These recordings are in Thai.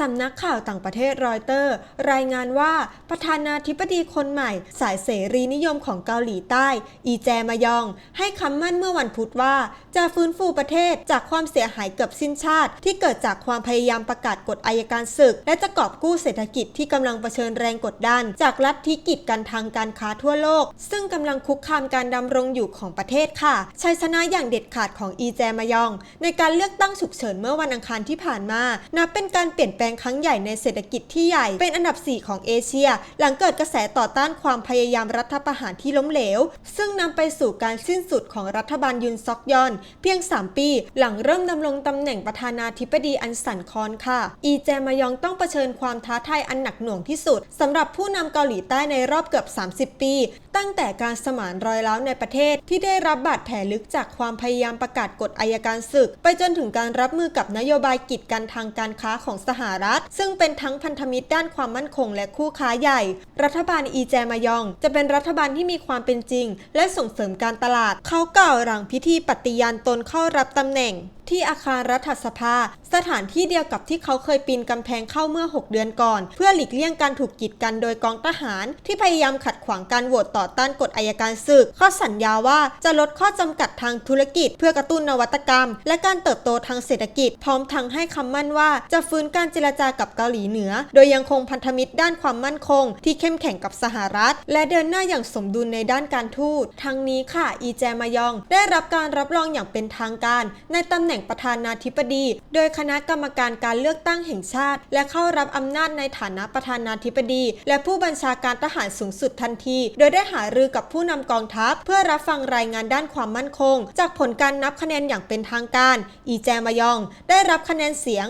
สำนักข่าวต่างประเทศรอยเตอร์ รายงานว่าประธานาธิบดีคนใหม่ สายเสรีนิยมของเกาหลีใต้ อีแจมายอง ให้คำมั่นเมื่อวันพุธว่า จะฟื้นฟูประเทศจากความเสียหายเกือบสิ้นชาติ ที่เกิดจากความพยายามประกาศกฎอายการศึก และจะกอบกู้เศรษฐกิจที่กำลังเผชิญแรงกดดัน จากลัทธิกิจการทางการค้าทั่วโลก ซึ่งกำลังคุกคามการดำรงอยู่ของประเทศค่ะชัยชนะอย่างเด็ดขาดของอีแจมายอง ในการเลือกตั้งฉุกเฉินเมื่อวันอังคารที่ผ่านมานับเป็นการเปลี่ยนแปลงครั้งใหญ่ในเศรษฐกิจที่ใหญ่ เป็นอันดับ 4 ของเอเชีย หลังเกิดกระแสต่อต้านความพยายามรัฐประหารที่ล้มเหลว ซึ่งนำไปสู่การสิ้นสุดของรัฐบาลยุนซอกยอน เพียง 3 ปี หลังเริ่มดำรงตำแหน่งประธานาธิบดีอันสันคอนค่ะ อีแจมายองต้องเผชิญความท้าทายอันหนักหน่วงที่สุดสำหรับผู้นำเกาหลีใต้ในรอบเกือบ 30 ปี ตั้งแต่การสมานรอยร้าวในประเทศ ที่ได้รับบาดแผลลึกจากความพยายามประกาศกฎอายการศึก ไปจนถึงการรับมือกับนโยบายกีดกันทางการค้าของสหรัฐ ซึ่งเป็นทั้งพันธมิตรด้านความมั่นคง และคู่ค้าใหญ่ รัฐบาลอีแจมายอง จะเป็นรัฐบาลที่มีความเป็นจริง และส่งเสริมการตลาด เขากล่าวหลังพิธีปฏิญาณตนเข้ารับตำแหน่งที่อาคารรัฐสภา สถานที่เดียวกับที่เขาเคยปีนกำแพงเข้าเมื่อ 6 เดือนก่อน เพื่อหลีกเลี่ยงการถูกกีดกันโดยกองทหาร ที่พยายามขัดขวางการโหวตต่อต้านกฎอายการศึกเขาสัญญาว่าจะลดข้อจำกัดทางธุรกิจ เพื่อกระตุ้นนวัตกรรม และการเติบโตทางเศรษฐกิจ พร้อมทั้งให้คำมั่นว่าจะฟื้นการเจรจากับเกาหลีเหนือ โดยยังคงพันธมิตรด้านความมั่นคง ที่เข้มแข็งกับสหรัฐ และเดินหน้าอย่างสมดุลในด้านการทูต ทั้งนี้ค่ะ อีแจมายอง ได้รับการรับรองอย่างเป็นทางการ ในตำแหน่งประธานาธิบดี โดยคณะกรรมการการเลือกตั้งแห่งชาติ และเข้ารับอำนาจในฐานะประธานาธิบดี และผู้บัญชาการทหารสูงสุดทันที โดยได้หารือกับผู้นำกองทัพ เพื่อรับฟังรายงานด้านความมั่นคง จากผลการนับคะแนนอย่างเป็นทางการ อีแจมายอง ได้รับคะแนนเสียง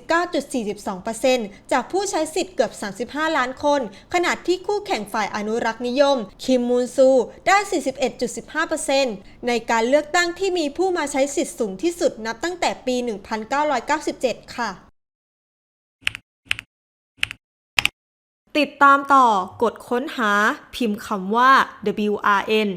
49.4 42%จากผู้ใช้สิทธิ์เกือบ 35 ล้านคน ขณะที่คู่แข่งฝ่ายอนุรักษ์นิยม คิมมูนซู ได้ 41.15%ในการเลือกตั้งที่มีผู้มาใช้สิทธิ์สูงที่สุดนับตั้งแต่ปี 1997 ค่ะ ติดตามต่อกดค้นหาพิมพ์คำว่า WRN